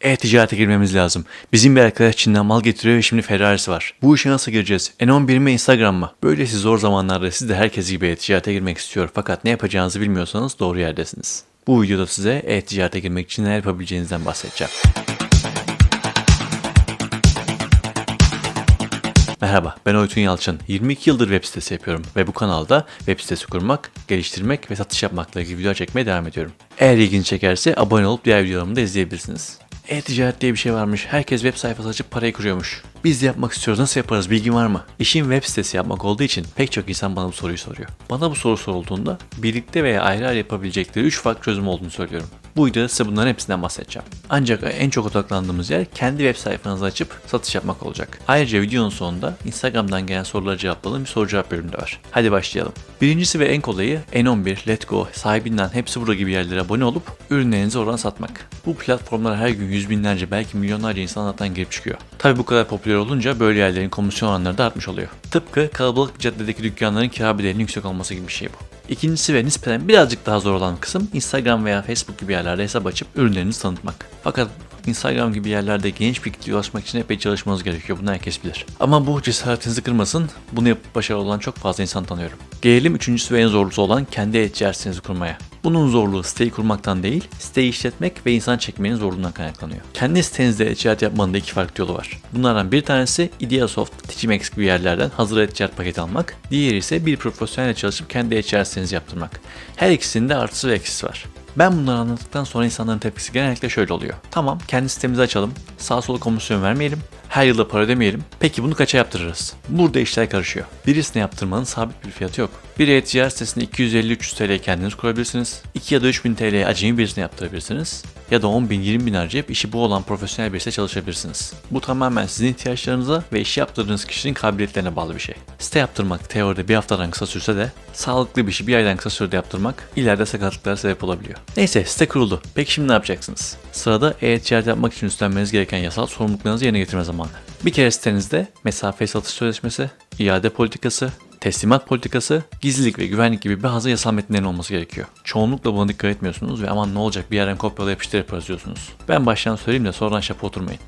E-ticarete girmemiz lazım. Bizim bir arkadaş Çin'den mal getiriyor ve şimdi Ferrari'si var. Bu işe nasıl gireceğiz? N11 mi Instagram mı? Böylesi zor zamanlarda siz de herkes gibi e-ticarete girmek istiyor. Fakat ne yapacağınızı bilmiyorsanız doğru yerdesiniz. Bu videoda size e-ticarete girmek için ne yapabileceğinizden bahsedeceğim. Merhaba, ben Oytun Yalçın. 22 yıldır web sitesi yapıyorum ve bu kanalda web sitesi kurmak, geliştirmek ve satış yapmakla ilgili videolar çekmeye devam ediyorum. Eğer ilgini çekerse abone olup diğer videolarımı da izleyebilirsiniz. E-ticaret diye bir şey varmış. Herkes web sayfası açıp parayı kuruyormuş. Biz de yapmak istiyoruz. Nasıl yaparız? Bilgin var mı? İşim web sitesi yapmak olduğu için pek çok insan bana bu soruyu soruyor. Bana bu soru sorulduğunda birlikte veya ayrı ayrı yapabilecekleri 3 farklı çözüm olduğunu söylüyorum. Bu videoda size bunların hepsinden bahsedeceğim. Ancak en çok odaklandığımız yer kendi web sayfanızı açıp satış yapmak olacak. Ayrıca videonun sonunda Instagram'dan gelen soruları cevapladığım bir soru cevap bölümü de var. Hadi başlayalım. Birincisi ve en kolayı N11, Letgo, sahibinden hepsi burada gibi yerlere abone olup ürünlerinizi oradan satmak. Bu platformlara her gün yüz binlerce belki milyonlarca insan zaten girip çıkıyor. Tabi bu kadar popüler olunca böyle yerlerin komisyon oranları da artmış oluyor. Tıpkı kalabalık caddedeki dükkanların kira bedelinin yüksek olması gibi bir şey bu. İkincisi ve nispeten birazcık daha zor olan kısım Instagram veya Facebook gibi yerlerde hesap açıp ürünlerinizi tanıtmak. Fakat Instagram gibi yerlerde genç bir kitleye ulaşmak için epey çalışmanız gerekiyor. Bunu herkes bilir. Ama bu cesaretinizi kırmasın. Bunu yapıp başarılı olan çok fazla insan tanıyorum. Gelelim üçüncüsü ve en zorlusu olan kendi e-ticaretinizi kurmaya. Bunun zorluğu siteyi kurmaktan değil, siteyi işletmek ve insan çekmenin zorluğundan kaynaklanıyor. Kendi sitenizde e-ticaret yapmanın da iki farklı yolu var. Bunlardan bir tanesi Ideasoft, Ticimex gibi yerlerden hazır e-ticaret paketi almak. Diğeri ise bir profesyonelle çalışıp kendi e-ticaret yaptırmak. Her ikisinin de artısı ve eksisi var. Ben bunları anlattıktan sonra insanların tepkisi genellikle şöyle oluyor. Tamam kendi sitemizi açalım, sağ sola komisyon vermeyelim, her yılda para ödemeyelim. Peki bunu kaça yaptırırız? Burada işler karışıyor. Birisine yaptırmanın sabit bir fiyatı yok. Bir e-ticaret sitesinde 250-300 TL kendiniz kurabilirsiniz. 2 ya da 3000 TL'ye acemi birisine yaptırabilirsiniz. Ya da 10 bin 20 bin harcayıp işi bu olan profesyonel birisiyle çalışabilirsiniz. Bu tamamen sizin ihtiyaçlarınıza ve işi yaptırdığınız kişinin kabiliyetlerine bağlı bir şey. Site yaptırmak teoride bir haftadan kısa sürse de sağlıklı bir işi bir aydan kısa sürede yaptırmak ileride sakatlıklara sebep olabiliyor. Neyse site kuruldu. Peki şimdi ne yapacaksınız? Sırada e-ticaret yapmak için üstlenmeniz gereken yasal sorumluluklarınızı yerine getirme zamanı. Bir kere sitenizde mesafeli satış sözleşmesi, iade politikası, teslimat politikası, gizlilik ve güvenlik gibi bazı yasal metinlerin olması gerekiyor. Çoğunlukla buna dikkat etmiyorsunuz ve aman ne olacak bir yerden kopyala yapıştır yaparız diyorsunuz. Ben baştan söyleyeyim de sonradan şapa oturmayın.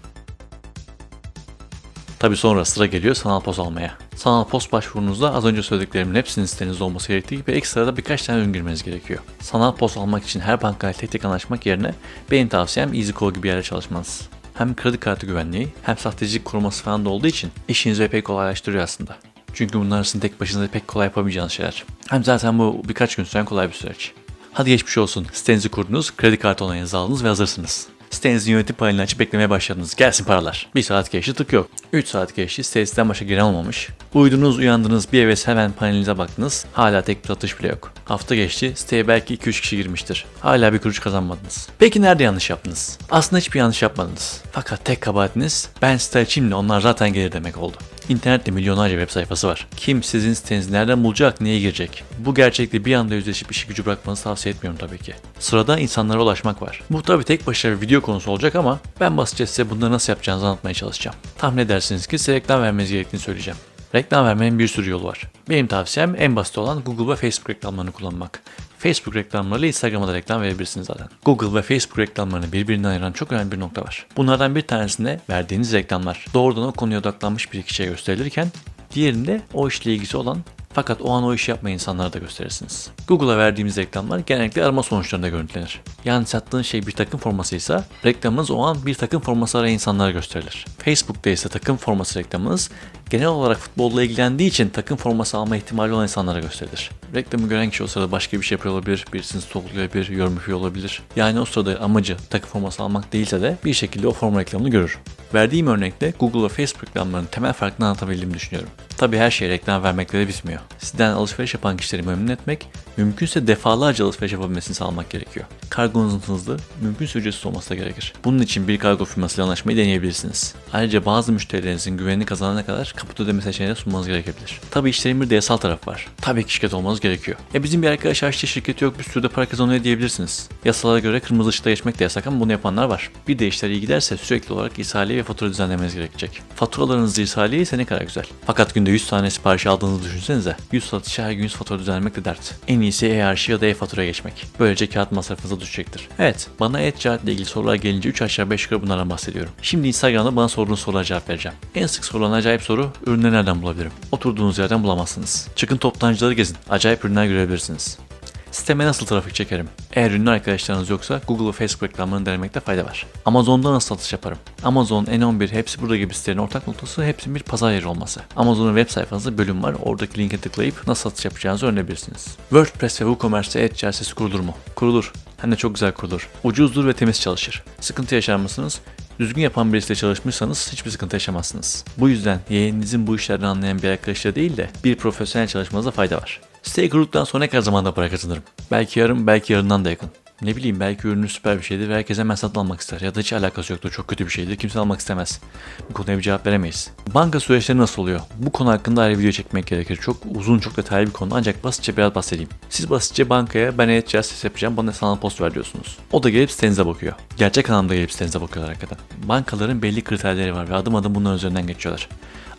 Tabi sonra sıra geliyor sanal poz almaya. Sanal post başvurunuzda az önce söylediklerimin hepsinin sitenizde olması gerektiği gibi ekstra da birkaç tane ürün girmeniz gerekiyor. Sanal post almak için her bankayla tek tek anlaşmak yerine benim tavsiyem EasyCall gibi yerde çalışmanız. Hem kredi kartı güvenliği hem sahtecilik koruması falan da olduğu için işinizi epey kolaylaştırıyor aslında. Çünkü bunlar arasında tek başınıza pek kolay yapamayacağınız şeyler. Hem zaten bu birkaç gün süren kolay bir süreç. Hadi geçmiş olsun. Sitenizi kurdunuz, kredi kartı onayınızı aldınız ve hazırsınız. Sitenizin yönetim panelini açıp beklemeye başladınız. Gelsin paralar. Bir saat geçti tık yok. 3 saat geçti sitenizden başka giren olmamış. Uyudunuz uyandınız bir heves hemen panelinize baktınız. Hala tek bir satış bile yok. Hafta geçti siteye belki 2-3 kişi girmiştir. Hala bir kuruş kazanmadınız. Peki nerede yanlış yaptınız? Aslında hiçbir yanlış yapmadınız. Fakat tek kabahatiniz ben site açayım onlar zaten gelir demek oldu. İnternette milyonlarca web sayfası var. Kim sizin sitenizi nereden bulacak, neye girecek? Bu gerçekle bir anda yüzleşip işi gücü bırakmanızı tavsiye etmiyorum tabii ki. Sırada insanlara ulaşmak var. Bu tabii tek başına bir video konusu olacak ama ben basitçe size bunları nasıl yapacağınızı anlatmaya çalışacağım. Tahmin edersiniz ki size reklam vermeniz gerektiğini söyleyeceğim. Reklam vermenin bir sürü yolu var. Benim tavsiyem en basit olan Google ve Facebook reklamlarını kullanmak. Facebook reklamlarıyla Instagram'a da reklam verebilirsiniz zaten. Google ve Facebook reklamlarını birbirinden ayıran çok önemli bir nokta var. Bunlardan bir tanesinde verdiğiniz reklamlar doğrudan o konuya odaklanmış bir kişiye gösterilirken diğerinde o işle ilgisi olan fakat o an o işi yapmayan insanlara da gösterirsiniz. Google'a verdiğimiz reklamlar genellikle arama sonuçlarında görüntülenir. Yani sattığın şey bir takım formasıysa reklamınız o an bir takım forması arayan insanlara gösterilir. Facebook'ta ise takım forması reklamınız genel olarak futbolla ilgilendiği için takım forması alma ihtimali olan insanlara gösterilir. Reklamı gören kişi o sırada başka bir şey yapıyor olabilir, birisini stalklayabilir, yorum yapıyor olabilir. Yani o sırada amacı takım forması almak değilse de bir şekilde o forma reklamını görür. Verdiğim örnekte Google ve Facebook reklamlarının temel farkını anlatabildiğimi düşünüyorum. Tabi her şey reklam vermekle de bitmiyor. Sizden alışveriş yapan kişileri memnun etmek, mümkünse defalarca alışveriş yapabilmesini sağlamak gerekiyor. Kargonuzun hızlı, mümkünse ücretsiz olması da gerekir. Bunun için bir kargo firmasıyla anlaşmayı deneyebilirsiniz. Ayrıca bazı müşterilerinizin güvenini kazanana kadar kaput ödeme seçeneği sunmanız gerekebilir. Tabi işlerin bir de yasal tarafı var. Tabii ki şirket olmanız gerekiyor. E bizim bir arkadaş açtı şirketi yok bir sürü de para kazanıyor diyebilirsiniz. Yasalara göre kırmızı ışıkta geçmek de yasak ama bunu yapanlar var. Bir de işler iyi giderse sürekli olarak ishaliye ve fatura düzenlemeniz gerekecek. Faturalarınız ishaliye ise ne kadar güzel. Fakat günde 100 tane sipariş aldığınızı düşünsenize. Size. 100 satışı her gün 100 fatura düzenlemek de dert. En iyisi e-arşiv ya da e-faturaya geçmek. Böylece kağıt masrafınıza düşecektir. Evet, bana e-ticaret ile ilgili sorular gelince 3 aşağı 5 yukarı bunlardan bahsediyorum. Şimdi Instagram'da bana sorduğunuz sorulara cevap vereceğim. En sık sorulan acayip soru, ürünleri nereden bulabilirim? Oturduğunuz yerden bulamazsınız. Çıkın toptancıları gezin, acayip ürünler görebilirsiniz. Siteme nasıl trafik çekerim? Eğer ünlü arkadaşlarınız yoksa Google ve Facebook reklamlarını denemekte fayda var. Amazon'da nasıl satış yaparım? Amazon, N11, hepsi burada gibi sitelerin ortak noktası hepsinin bir pazar yeri olması. Amazon'un web sayfasında bölüm var. Oradaki linke tıklayıp nasıl satış yapacağınızı öğrenebilirsiniz. WordPress ve WooCommerce'te e-ticaret sitesi kurulur mu? Kurulur. Hem de çok güzel kurulur. Ucuzdur ve temiz çalışır. Sıkıntı yaşar mısınız? Düzgün yapan birisiyle çalışmışsanız hiçbir sıkıntı yaşamazsınız. Bu yüzden yeğeninizin bu işlerden anlayan bir arkadaşla değil de bir profesyonel çalışmanıza fayda var. Siteyi kurduktan sonra ne kadar zamanda para kazanırım? Belki yarım, belki yarından da yakın. Ne bileyim belki ürünü süper bir şeydir ve herkes hemen satın almak ister ya da hiç alakası yoktur çok kötü bir şeydir kimse almak istemez. Bu konuya bir cevap veremeyiz. Banka süreçleri nasıl oluyor? Bu konu hakkında ayrı video çekmek gerekir. Çok uzun çok detaylı bir konu ancak basitçe biraz bahsedeyim. Siz basitçe bankaya ben e-ticaret sitesi yapacağım bana sanal post ver diyorsunuz. O da gelip sitenize bakıyor. Gerçek anlamda gelip sitenize bakıyorlar hakikaten. Bankaların belli kriterleri var ve adım adım bunların üzerinden geçiyorlar.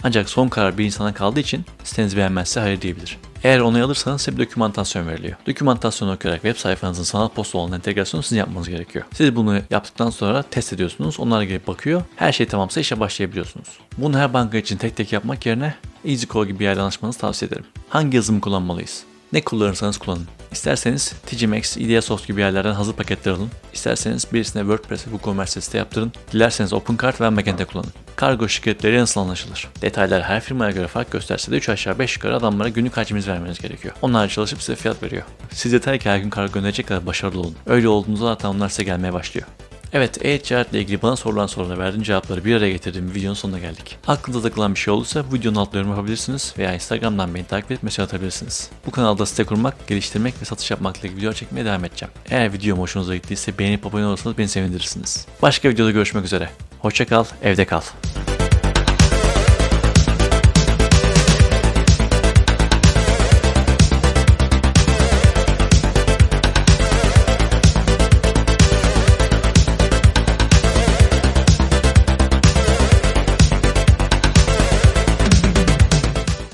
Ancak son karar bir insana kaldığı için sitenizi beğenmezse hayır diyebilir. Eğer onay alırsanız size bir dokümantasyon veriliyor. Dokümantasyonu okuyarak web sayfanızın sanal posta olan entegrasyonu sizin yapmanız gerekiyor. Siz bunu yaptıktan sonra test ediyorsunuz. Onlar gelip bakıyor. Her şey tamamsa işe başlayabiliyorsunuz. Bunu her banka için tek tek yapmak yerine EasyCall gibi bir yerden anlaşmanızı tavsiye ederim. Hangi yazılımı kullanmalıyız? Ne kullanırsanız kullanın. İsterseniz TGMax, Ideasoft gibi yerlerden hazır paketler alın. İsterseniz birisine WordPress ve WooCommerce site yaptırın. Dilerseniz OpenCart ve Magento kullanın. Kargo şirketleri nasıl anlaşılır? Detaylar her firmaya göre fark gösterse de 3 aşağı 5 yukarı adamlara günlük hacimiz vermeniz gerekiyor. Onlar çalışıp size fiyat veriyor. Siz yeter ki her gün kargo gönderecek kadar başarılı olun. Öyle olduğunuzda zaten onlar size gelmeye başlıyor. Evet, e-ticaretle ilgili bana sorulan sorulara verdiğim cevapları bir araya getirdiğim videonun sonuna geldik. Aklınıza takılan bir şey olursa videonun altına yorum yapabilirsiniz veya Instagram'dan beni takip edip mesaj atabilirsiniz. Bu kanalda site kurmak, geliştirmek ve satış yapmakla ilgili video çekmeye devam edeceğim. Eğer videom hoşunuza gittiyse beğenip abone olursanız beni sevindirirsiniz. Başka videoda görüşmek üzere. Hoşça kal, evde kal.